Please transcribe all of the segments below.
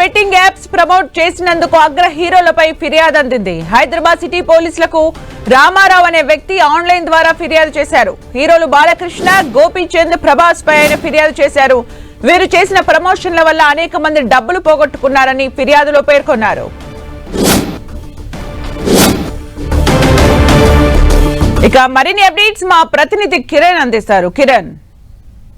Betting apps promote చేసినందుకు అగ్ర హీరోలపై ఫిర్యాదు అందింది. హైదరాబాద్ సిటీ పోలీసులకు రామారావు అనే వ్యక్తి ఆన్లైన్ ద్వారా ఫిర్యాదు చేశారు. హీరోలు బాలకృష్ణ గోపీచంద్ ప్రభాస్ పై ఆయన ఫిర్యాదు చేశారు. వీరు చేసిన ప్రమోషన్ల వల్ల అనేక మంది డబ్బులు పోగొట్టుకున్నారని ఫిర్యాదులో పేర్కొన్నారు. ఇక మరిన్ని అప్డేట్స్ మా ప్రతినిధి కిరణ్ అందిస్తారు. కిరణ్.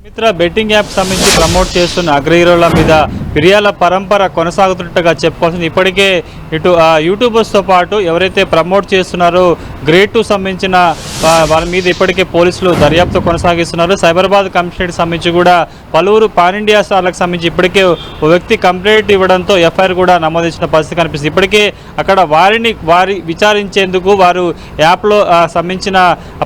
మిత్ర బెట్టింగ్ యాప్ సంబంధించి ప్రమోట్ చేస్తున్న అగ్ర హీరోల మీద ఫిర్యాల పరంపర కొనసాగుతున్నట్టుగా చెప్పుకోవాల్సింది. ఇప్పటికే ఇటు ఆ, యూట్యూబర్స్తో పాటు ఎవరైతే ప్రమోట్ చేస్తున్నారో గ్రేడ్ టూ సంబంధించిన వారి వాళ్ళ మీద ఇప్పటికే పోలీసులు దర్యాప్తు కొనసాగిస్తున్నారు. సైబరాబాద్ కమిషనరేట్ సంబంధించి కూడా పలువురు పాన్ ఇండియా స్టార్లకు సంబంధించి ఇప్పటికే ఓ వ్యక్తి కంప్లైంట్ ఇవ్వడంతో ఎఫ్ఐఆర్ కూడా నమోదించిన పరిస్థితి కనిపిస్తుంది. ఇప్పటికే అక్కడ వారిని వారి విచారించేందుకు వారు యాప్లో సంబంధించిన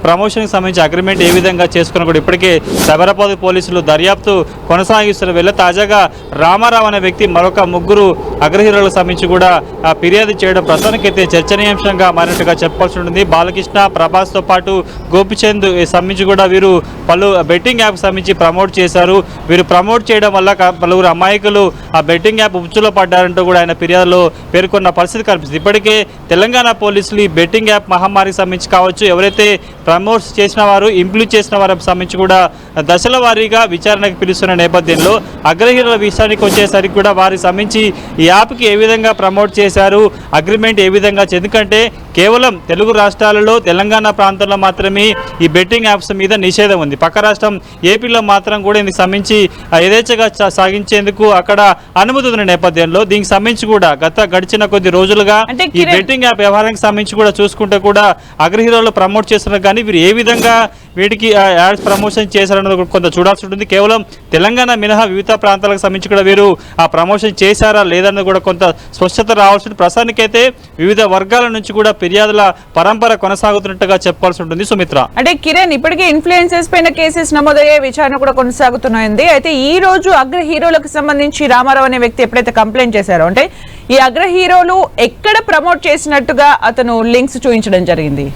ప్రమోషన్కి సంబంధించి అగ్రిమెంట్ ఏ విధంగా చేసుకున్న కూడా ఇప్పటికే సైబరాబాద్ పోలీసులు దర్యాప్తు కొనసాగిస్తున్న వేళ తాజాగా రామారావు అనే వ్యక్తి మరొక ముగ్గురు అగ్రహీరులకు సంబంధించి కూడా ఫిర్యాదు చేయడం ప్రస్తుతానికైతే చర్చనీయాంశంగా మారినట్టుగా చెప్పాల్సి ఉంటుంది. బాలకృష్ణ ప్రభాస్తో పాటు గోపిచంద్ సంబంధించి కూడా వీరు పలు బెట్టింగ్ యాప్ సంబంధించి ప్రమోట్ చేశారు. వీరు ప్రమోట్ చేయడం వల్ల పలువురు అమాయకులు ఆ బెట్టింగ్ యాప్ ఉచ్చులో పడ్డారంటూ కూడా ఆయన ఫిర్యాదులో పేర్కొన్న పరిస్థితి కనిపిస్తుంది. ఇప్పటికే తెలంగాణ పోలీసులు ఈ బెట్టింగ్ యాప్ మహమ్మారికి సంబంధించి కావచ్చు ఎవరైతే ప్రమోట్స్ చేసిన వారు ఇంప్లిమెంట్ చేసిన వారికి సంబంధించి కూడా దశల వారీగా విచారణకు పిలుస్తున్న నేపథ్యంలో అగ్రహీరుల విషయానికి వచ్చేసరికి కూడా వారికి సంబంధించి ఈ యాప్కి ఏ విధంగా ప్రమోట్ చేశారు అగ్రిమెంట్ ఏ విధంగా ఎందుకంటే కేవలం తెలుగు రాష్ట్రాలలో తెలంగాణ ప్రాంతంలో మాత్రమే ఈ బెట్టింగ్ యాప్స్ మీద నిషేధం ఉంది. పక్క రాష్ట్రం ఏపీలో మాత్రం కూడా దీనికి సంబంధించి యథేచ్ఛగా సాగించేందుకు అక్కడ అనుమతి ఉన్న నేపథ్యంలో దీనికి సంబంధించి కూడా గత గడిచిన కొద్ది రోజులుగా ఈ బెట్టింగ్ యాప్ వ్యవహారానికి సంబంధించి కూడా చూసుకుంటే కూడా అగ్రహీరోలు ప్రమోట్ చేస్తున్నారు. కానీ వీరు ఏ విధంగా వీటికి యాడ్స్ ప్రమోషన్ చేశారన్నది కూడా కొంత చూడాల్సి ఉంటుంది. కేవలం తెలంగాణ మినహా వివిధ ప్రాంతాలకు సంబంధించి కూడా వీరు ఆ ప్రమోషన్ చేశారా లేదన్నది కూడా కొంత స్పష్టత రావాల్సి ఉంటుంది. ప్రస్తుతానికైతే వివిధ వర్గాల నుంచి కూడా ఫిర్యాదుల పరంపర కొనసాగుతున్నట్టుగా చెప్పాల్సి ఉంటుంది. సుమిత్ర. అంటే కిరణ్ ఇప్పటికే ఇన్ఫ్లుయెన్సెస్ పైన కేసెస్ నమోదయ్యే విచారణ కూడా కొనసాగుతున్నాయింది అయితే ఈ రోజు అగ్ర హీరోలకు సంబంధించి రామారావు అనే వ్యక్తి ఎప్పుడైతే కంప్లైంట్ చేశారో అంటే ఈ అగ్ర హీరోలు ఎక్కడ ప్రమోట్ చేసినట్టుగా అతను లింక్స్ చూపించడం జరిగింది?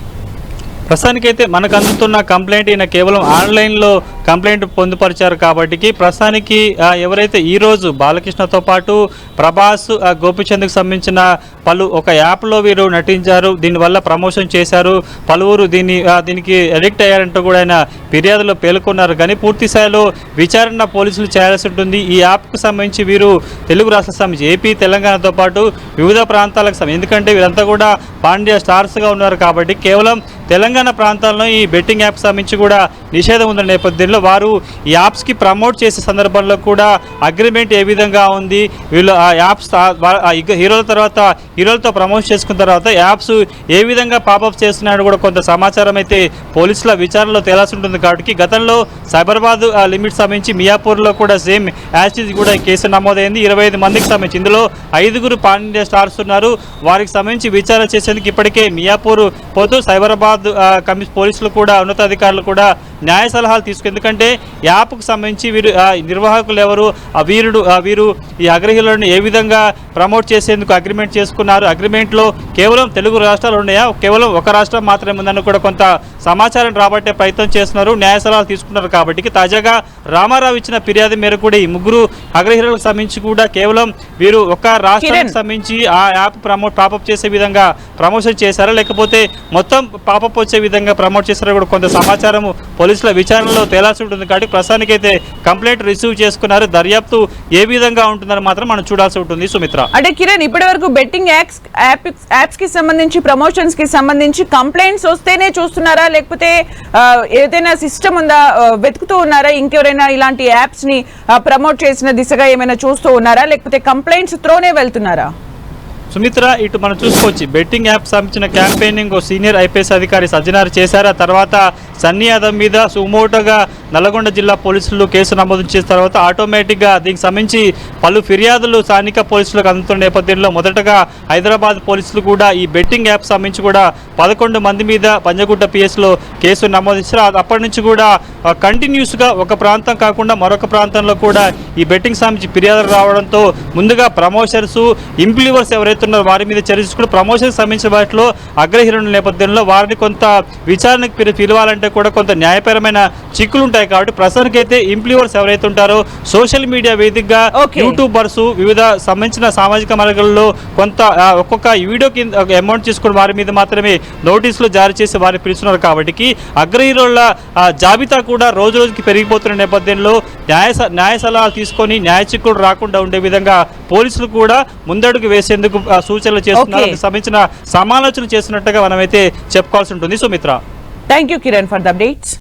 ప్రస్తుతానికైతే మనకు అందుతున్న కంప్లైంట్ ఈయన కేవలం ఆన్లైన్లో కంప్లైంట్ పొందుపరిచారు కాబట్టి ప్రస్తుతానికి ఎవరైతే ఈరోజు బాలకృష్ణతో పాటు ప్రభాస్ ఆ, గోపిచంద్కి సంబంధించిన పలు ఒక యాప్లో వీరు నటించారు దీనివల్ల ప్రమోషన్ చేశారు పలువురు దీన్ని దీనికి అడిక్ట్ అయ్యారంటూ కూడా ఆయన ఫిర్యాదులో పేర్కొన్నారు. కానీ పూర్తి స్థాయిలో విచారణ పోలీసులు చేయాల్సి ఉంటుంది. ఈ యాప్కు సంబంధించి వీరు తెలుగు రాష్ట్రాలకు సంబంధించి ఏపీ తెలంగాణతో పాటు వివిధ ప్రాంతాలకు సంబంధించి ఎందుకంటే వీరంతా కూడా పాండ్య స్టార్స్గా ఉన్నారు కాబట్టి కేవలం తెలంగాణ ప్రాంతాల్లో ఈ బెట్టింగ్ యాప్ సంబంధించి కూడా నిషేధం ఉన్న నేపథ్యంలో వారు ఈ యాప్స్కి ప్రమోట్ చేసే సందర్భంలో కూడా అగ్రిమెంట్ ఏ విధంగా ఉంది వీళ్ళు ఆ యాప్స్ హీరోల తర్వాత హీరోలతో ప్రమోట్ చేసుకున్న తర్వాత యాప్స్ ఏ విధంగా పాపప్ చేస్తున్నాయని కూడా కొంత సమాచారం అయితే పోలీసుల విచారణలో తేలాల్సి ఉంటుంది. కాబట్టి గతంలో సైబరాబాద్ లిమిట్ సంబంధించి మియాపూర్లో కూడా సేమ్ యాసిడ్ కూడా కేసు నమోదైంది. ఇరవై ఐదు మందికి సంబంధించి ఇందులో ఐదుగురు పాన్ ఇండియా స్టార్స్ ఉన్నారు. వారికి సంబంధించి విచారణ చేసేందుకు ఇప్పటికే మియాపూర్ పోతూ సైబరాబాద్ ఆ, కమి పోలీసులు కూడా ఉన్నతాధికారులు కూడా న్యాయ సలహాలు తీసుకు ఎందుకంటే యాప్కు సంబంధించి వీరు నిర్వాహకులు ఎవరు వీరుడు వీరు ఈ అగ్రహీలను ఏ విధంగా ప్రమోట్ చేసేందుకు అగ్రిమెంట్ చేసుకున్నారు? అగ్రిమెంట్లో కేవలం తెలుగు రాష్ట్రాలు ఉన్నాయా? కేవలం ఒక రాష్ట్రం మాత్రమే ఉందని కూడా కొంత సమాచారం రాబట్టే ప్రయత్నం చేస్తున్నారు. న్యాయ సలహాలు తీసుకున్నారు కాబట్టి తాజాగా రామారావు ఇచ్చిన ఫిర్యాదు మేరకు కూడా ఈ ముగ్గురు అగ్రహీరులకు సంబంధించి కూడా కేవలం వీరు ఒక రాష్ట్రానికి. సంబంధించి ఆ యాప్ ప్రమోట్ పాపప్ చేసే విధంగా ప్రమోషన్ చేశారా? లేకపోతే మొత్తం పాపప్ వచ్చే విధంగా ప్రమోట్ చేశారా కూడా కొంత సమాచారం పోలీసుల విచారణలో తేలాల్సి ఉంటుంది. కాబట్టి ప్రస్తుతానికైతే కంప్లైంట్ రిసీవ్ చేసుకున్నారు. దర్యాప్తు ఏ విధంగా ఉంటుందని మాత్రం మనం చూడాల్సి ఉంటుంది. సుమిత్ర. అంటే కిరణ్ ఇప్పటి వరకు బెట్టింగ్ యాప్స్ యాప్స్కి సంబంధించి ప్రమోషన్స్కి సంబంధించి కంప్లైంట్స్ వస్తేనే చూస్తున్నారా? లేకపోతే ఏదైనా సిస్టమ్ ఉందా వెతుకుతూ ఉన్నారా? ఇంకెవరైనా ఇలాంటి యాప్స్ని ప్రమోట్ చేసిన దిశగా ఏమైనా చూస్తూ ఉన్నారా? లేకపోతే కంప్లైంట్స్ త్రోనే వెళ్తున్నారా? సుమిత్ర ఇటు మనం చూసుకోవచ్చు. బెట్టింగ్ యాప్ సంబంధించిన క్యాంపెయినింగ్ ఓ సీనియర్ ఐపీఎస్ అధికారి సజ్జనార్ చేశారు. ఆ తర్వాత సన్నీ యాదవ్ మీద సుమోటోగా నల్గొండ జిల్లా పోలీసులు కేసు నమోదు చేసిన తర్వాత ఆటోమేటిక్గా దీనికి సంబంధించి పలు ఫిర్యాదులు స్థానిక పోలీసులకు అందుతున్న నేపథ్యంలో మొదటగా హైదరాబాద్ పోలీసులు కూడా ఈ బెట్టింగ్ యాప్ సంబంధించి కూడా పదకొండు మంది మీద పంజగుట్ట పిఎస్లో కేసు నమోదు అప్పటి నుంచి కూడా కంటిన్యూస్గా ఒక ప్రాంతం కాకుండా మరొక ప్రాంతంలో కూడా ఈ బెట్టింగ్ సంబంధించి ఫిర్యాదులు రావడంతో ముందుగా ప్రమోషర్స్ ఇంప్లివర్స్ ఎవరైతే ఉన్నారో వారి మీద చర్య తీసుకుని ప్రమోషన్ సంబంధించిన వాటిలో అగ్రహీరుల నేపథ్యంలో వారిని కొంత విచారణకు పిలవాలంటే కూడా కొంత న్యాయపరమైన చిక్కులు ఉంటాయి కాబట్టి ప్రస్తుతానికైతే ఇంప్లివర్స్ ఎవరైతే ఉంటారో సోషల్ మీడియా వేదికగా యూట్యూబర్స్ వివిధ సంబంధించిన సామాజిక మార్గాల్లో కొంత ఒక్కొక్క వీడియో కింద అమౌంట్ తీసుకుని వారి మీద మాత్రమే నోటీసులు జారీ చేసి వారిని పిలుస్తున్నారు కాబట్టి అగ్రహీరుల జాబితా కూడా రోజు రోజుకి పెరిగిపోతున్న నేపథ్యంలో న్యాయ న్యాయ సలహాలు తీసుకొని న్యాయ చిక్కులు రాకుండా ఉండే విధంగా పోలీసులు కూడా ముందడుగు వేసేందుకు సూచనలు చేస్తున్నారు. సంబంధించిన సమాలోచన చేస్తున్నట్టుగా మనమైతే చెప్పుకోవాల్సి ఉంటుంది. Sumitra. Thank you Kiran for the updates